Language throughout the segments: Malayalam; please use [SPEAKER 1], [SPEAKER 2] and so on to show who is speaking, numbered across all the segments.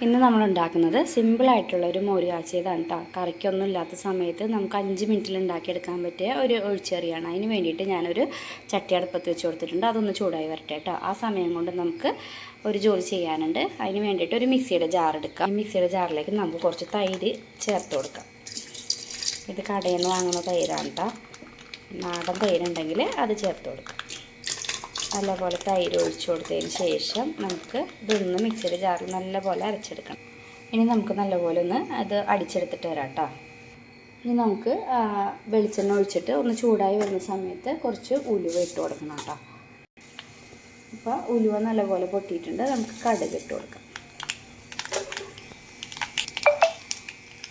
[SPEAKER 1] ഇന്ന് നമ്മൾ ഉണ്ടാക്കുന്നത് സിമ്പിളായിട്ടുള്ള ഒരു മോര് കാച്ചിയതാണ് കേട്ടോ കറിക്കൊന്നും ഇല്ലാത്ത സമയത്ത് നമുക്ക് അഞ്ച് മിനിറ്റിൽ ഉണ്ടാക്കിയെടുക്കാൻ പറ്റിയ ഒരു ഒഴിച്ചെറിയാണ്. അതിന് വേണ്ടിയിട്ട് ഞാനൊരു ചട്ടി അടുപ്പത്ത് വെച്ച് കൊടുത്തിട്ടുണ്ട്. അതൊന്ന് ചൂടായി വരട്ടെ കേട്ടോ ആ സമയം കൊണ്ട് നമുക്ക് ഒരു ജോലി ചെയ്യാനുണ്ട്. അതിന് വേണ്ടിയിട്ട് ഒരു മിക്സിയുടെ ജാർ എടുക്കാം. ഈ മിക്സിയുടെ ജാറിലേക്ക് നമുക്ക് കുറച്ച് തൈര് ചേർത്ത് കൊടുക്കാം. ഇത് കടയിൽ നിന്ന് വാങ്ങുന്ന തൈരാണ് കേട്ടോ നാടൻ തൈരുണ്ടെങ്കിൽ അത് ചേർത്ത് കൊടുക്കാം. നല്ലപോലെ തൈര് ഒഴിച്ചു കൊടുത്തതിന് ശേഷം നമുക്ക് ഇതൊന്ന് മിക്സിയുടെ ജാറിൽ നല്ലപോലെ അരച്ചെടുക്കണം. ഇനി നമുക്ക് നല്ലപോലെ ഒന്ന് അത് അടിച്ചെടുത്തിട്ട് വരാം കേട്ടോ. ഇനി നമുക്ക് വെളിച്ചെണ്ണ ഒഴിച്ചിട്ട് ഒന്ന് ചൂടായി വരുന്ന സമയത്ത് കുറച്ച് ഉലുവ ഇട്ട് കൊടുക്കണം കേട്ടോ. അപ്പോൾ ഉലുവ നല്ലപോലെ പൊട്ടിയിട്ടുണ്ട്. നമുക്ക് കടുക് ഇട്ട് കൊടുക്കാം.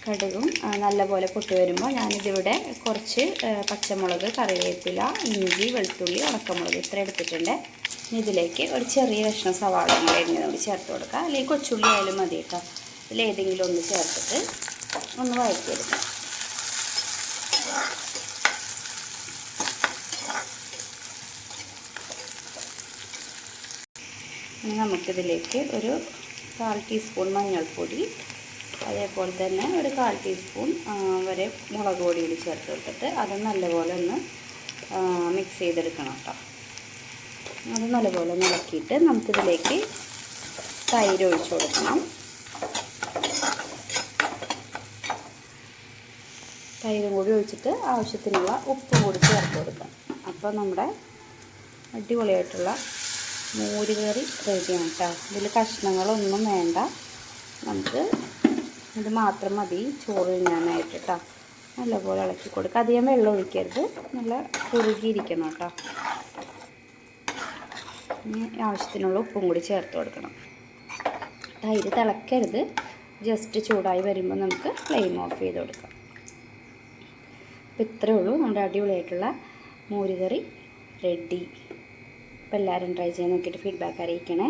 [SPEAKER 1] കടുകും നല്ലപോലെ പൊട്ടി വരുമ്പോൾ ഞാനിതിവിടെ കുറച്ച് പച്ചമുളക് കറിവേപ്പില ഇഞ്ചി വെളുത്തുള്ളി ഉണക്കമുളക് ഇത്ര എടുത്തിട്ടുണ്ട്. ഇതിലേക്ക് ഒരു ചെറിയ കഷ്ണം സവാള കൂടെ എണ്ണ കൂടി ചേർത്ത് കൊടുക്കുക അല്ലെങ്കിൽ കൊച്ചുള്ളി ആയാലും മതി കേട്ടോ. ഇതിലേതെങ്കിലും ഒന്ന് ചേർത്തിട്ട് ഒന്ന് വഴറ്റിയെടുക്കാം. നമുക്കിതിലേക്ക് ഒരു കാൽ ടീസ്പൂൺ മഞ്ഞൾപ്പൊടി അതേപോലെ തന്നെ ഒരു കാൽ ടീസ്പൂൺ വരെ മുളക് പൊടി കൂടി ചേർത്ത് കൊടുത്തിട്ട് അത് നല്ലപോലെ ഒന്ന് മിക്സ് ചെയ്തെടുക്കണം കേട്ടോ അത് നല്ലപോലെ ഒന്ന് ഇളക്കിയിട്ട് നമുക്കിതിലേക്ക് തൈര് ഒഴിച്ചു കൊടുക്കണം. തൈരും കൂടി ഒഴിച്ചിട്ട് ആവശ്യത്തിനുള്ള ഉപ്പ് കൂടി ചേർത്ത് കൊടുക്കാം അപ്പോൾ നമ്മുടെ അടിപൊളിയായിട്ടുള്ള മോര് കറി റെഡിയാണ് കേട്ടോ ഇതിൽ കഷ്ണങ്ങളൊന്നും വേണ്ട. നമുക്ക് ഇത് മാത്രം മതി. ചോറ് തിന്നാനായിട്ട് കേട്ടോ നല്ലപോലെ ഇളക്കി കൊടുക്കുക അധികം വെള്ളം ഒഴിക്കരുത്. നല്ല കുറുകിയിരിക്കണം കേട്ടോ ഇനി ആവശ്യത്തിനുള്ള ഉപ്പും കൂടി ചേർത്ത് കൊടുക്കണം. തൈര് തിളക്കരുത്. ജസ്റ്റ് ചൂടായി വരുമ്പോൾ നമുക്ക് ഫ്ലെയിം ഓഫ് ചെയ്ത് കൊടുക്കാം. അപ്പോൾ ഇത്രയേ ഉള്ളൂ. നമ്മുടെ അടിപൊളിയായിട്ടുള്ള മോരുകറി റെഡി. അപ്പോൾ എല്ലാവരും ട്രൈ ചെയ്ത് നോക്കിയിട്ട് ഫീഡ്ബാക്ക് അറിയിക്കണേ.